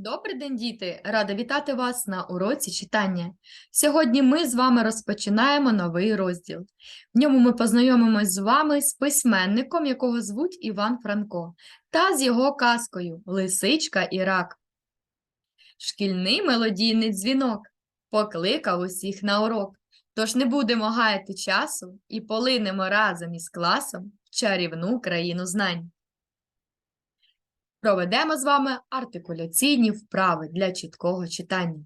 Добрий день, діти! Рада вітати вас на уроці читання. Сьогодні ми з вами розпочинаємо новий розділ. В ньому ми познайомимось з вами з письменником, якого звуть Іван Франко, та з його казкою Лисичка і рак. Шкільний мелодійний дзвінок покликав усіх на урок. Тож не будемо гаяти часу і полинемо разом із класом в чарівну країну знань. Проведемо з вами артикуляційні вправи для чіткого читання.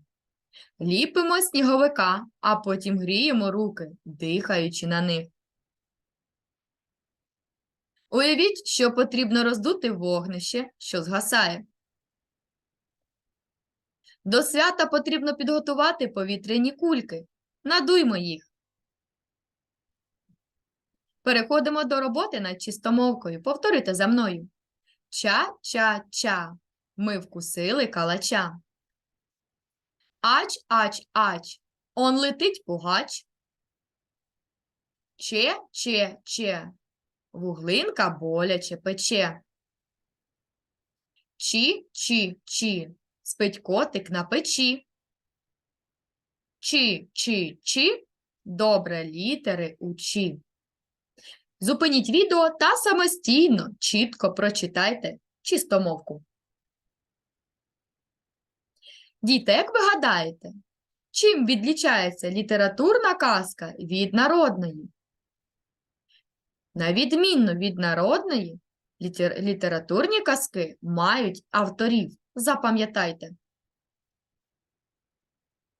Ліпимо сніговика, а потім гріємо руки, дихаючи на них. Уявіть, що потрібно роздути вогнище, що згасає. До свята потрібно підготувати повітряні кульки. Надуймо їх. Переходимо до роботи над чистомовкою. Повторюйте за мною. Ча-ча-ча. Ми вкусили калача. Ач-ач-ач. Он летить пугач. Че-че-че. Вуглинка боляче пече. Чі-чі-чі. Спить котик на печі. Чі-чі-чі. Добре літери учі. Зупиніть відео та самостійно чітко прочитайте чистомовку. Діти, як ви гадаєте, чим відлічається літературна казка від народної? На відмінно від народної, літер- літературні казки мають авторів. Запам'ятайте.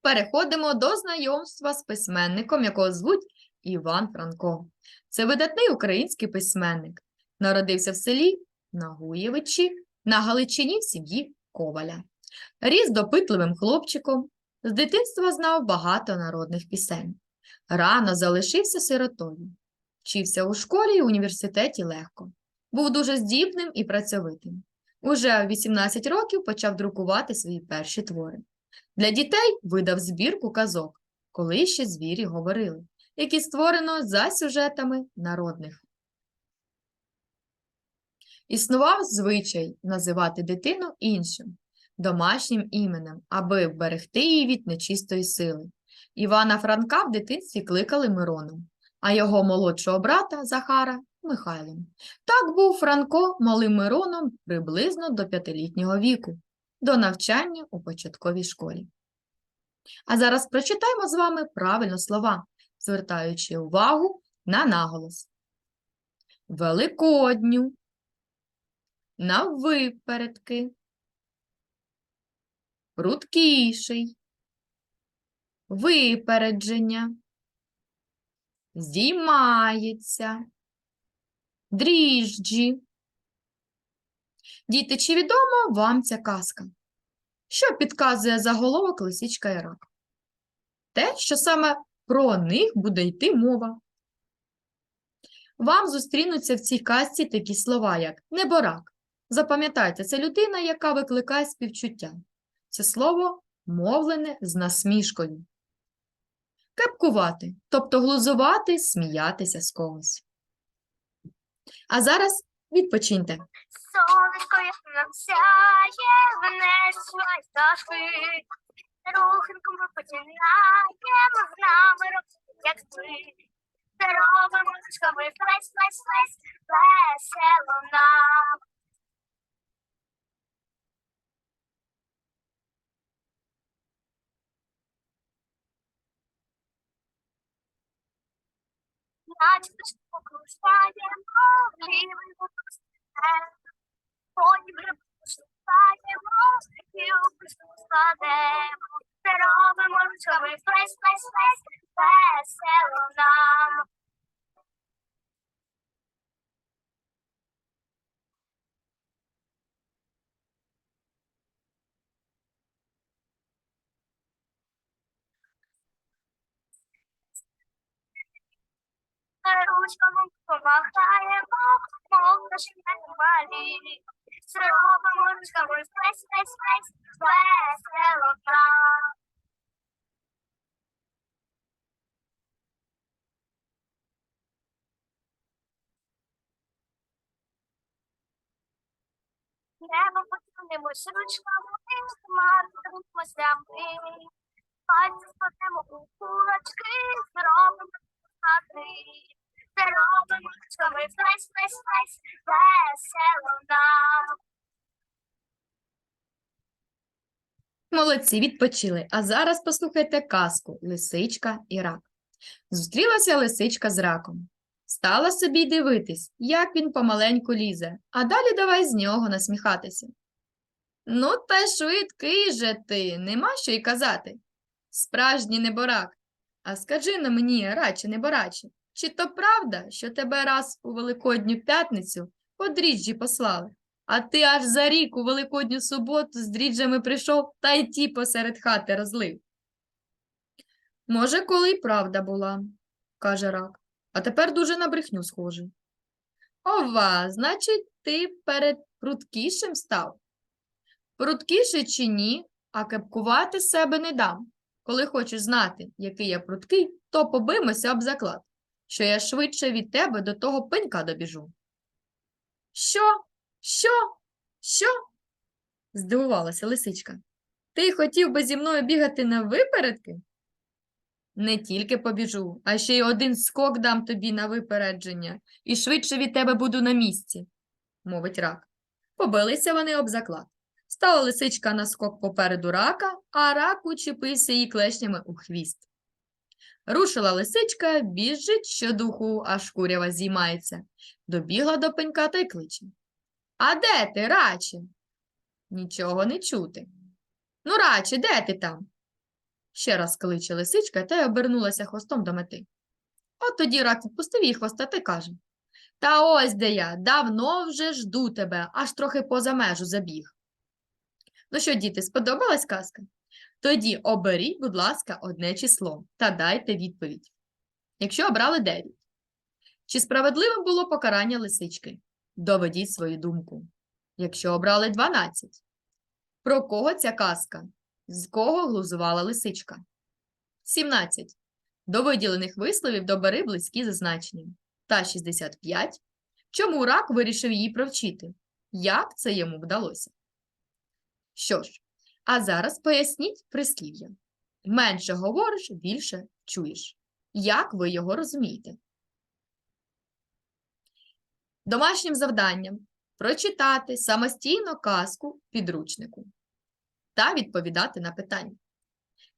Переходимо до знайомства з письменником, якого звуть Іван Франко. Це видатний український письменник. Народився в селі Нагуєвичі на Галичині в сім'ї Коваля. Ріс допитливим хлопчиком, з дитинства знав багато народних пісень. Рано залишився сиротою. Вчився у школі і університеті легко. Був дуже здібним і працьовитим. Уже в 18 років почав друкувати свої перші твори. Для дітей видав збірку казок, коли ще звірі говорили які створено за сюжетами народних. Існував звичай називати дитину іншим, домашнім іменем, аби вберегти її від нечистої сили. Івана Франка в дитинстві кликали Мироном, а його молодшого брата Захара Михайлом. Так був Франко малим Мироном приблизно до п'ятилітнього віку, до навчання у початковій школі. А зараз прочитаємо з вами правильно слова звертаючи увагу на наголос. Великодню, наввипередки, прудкіший, випередження, здіймається, дріжджі. Діти, чи відома вам ця казка? Що підказує заголовок лисичка і рак? Те, що саме про них буде йти мова. Вам зустрінуться в цій казці такі слова, як неборак. Запам'ятайте, це людина, яка викликає співчуття. Це слово мовлене з насмішкою. Кепкувати, тобто глузувати, сміятися з когось. А зараз відпочиньте. Сонечко ясно сяє, внеслась пташки. Руханком ми починаємо з нами як ти. Це робимо ручками плес, плес, плес, весело нам. Наче пташку покружаємо, лівий Потім грибку шукаємо, і у писку складемо. Це робимо ручками плес, плес, плес, весело нам. Ручками помахаємо, мов пташки малі. Це робимо ручками плес, плес, плес, весело нам. Небо потягнемось ручками, матимемося ми. Пальці складемо у кулачки, зробимо хати. Зробимо ручками флес, флес, флес, весело нам. Молодці, відпочили. А зараз послухайте казку Лисичка і рак. Зустрілася лисичка з раком. Стала собі дивитись, як він помаленьку лізе, а далі давай з нього насміхатися. Ну, та швидкий же ти, нема що й казати. Справжній неборак. А скажи на мені, раче небораче, чи то правда, що тебе раз у Великодню п'ятницю по дріжджі послали? А ти аж за рік у Великодню суботу з дріжджами прийшов та й ті посеред хати розлив. Може, коли й правда була, каже рак, а тепер дуже на брехню схожий. Ова, значить, ти перед пруткішим став? Пруткіший чи ні, а кепкувати себе не дам. Коли хочеш знати, який я пруткий, то побимося об заклад, що я швидше від тебе до того пенька добіжу. Що? Що? Що? здивувалася лисичка. Ти хотів би зі мною бігати на випередки? Не тільки побіжу, а ще й один скок дам тобі на випередження, і швидше від тебе буду на місці, мовить рак. Побилися вони об заклад. Стала лисичка на скок попереду рака, а рак учепився їй клешнями у хвіст. Рушила лисичка, біжить щодуху, аж курява зіймається. Добігла до пенька та й кличе. А де ти, раче? Нічого не чути. Ну, раче, де ти там? Ще раз кличе лисичка та й обернулася хвостом до мети. От тоді рак відпустив її хвоста та й каже Та ось де я, давно вже жду тебе, аж трохи поза межу забіг. Ну що, діти, сподобалась казка? Тоді оберіть, будь ласка, одне число та дайте відповідь. Якщо обрали 9. Чи справедливим було покарання лисички? Доведіть свою думку. Якщо обрали 12. Про кого ця казка? З кого глузувала лисичка? 17. До виділених висловів добери близькі за значенням. Та 65. Чому рак вирішив її провчити? Як це йому вдалося? Що ж, а зараз поясніть прислів'я. Менше говориш, більше чуєш. Як ви його розумієте? Домашнім завданням прочитати самостійно казку підручнику та відповідати на питання.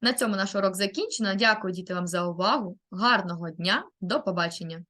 На цьому наш урок закінчено. Дякую, діти, вам за увагу. Гарного дня. До побачення!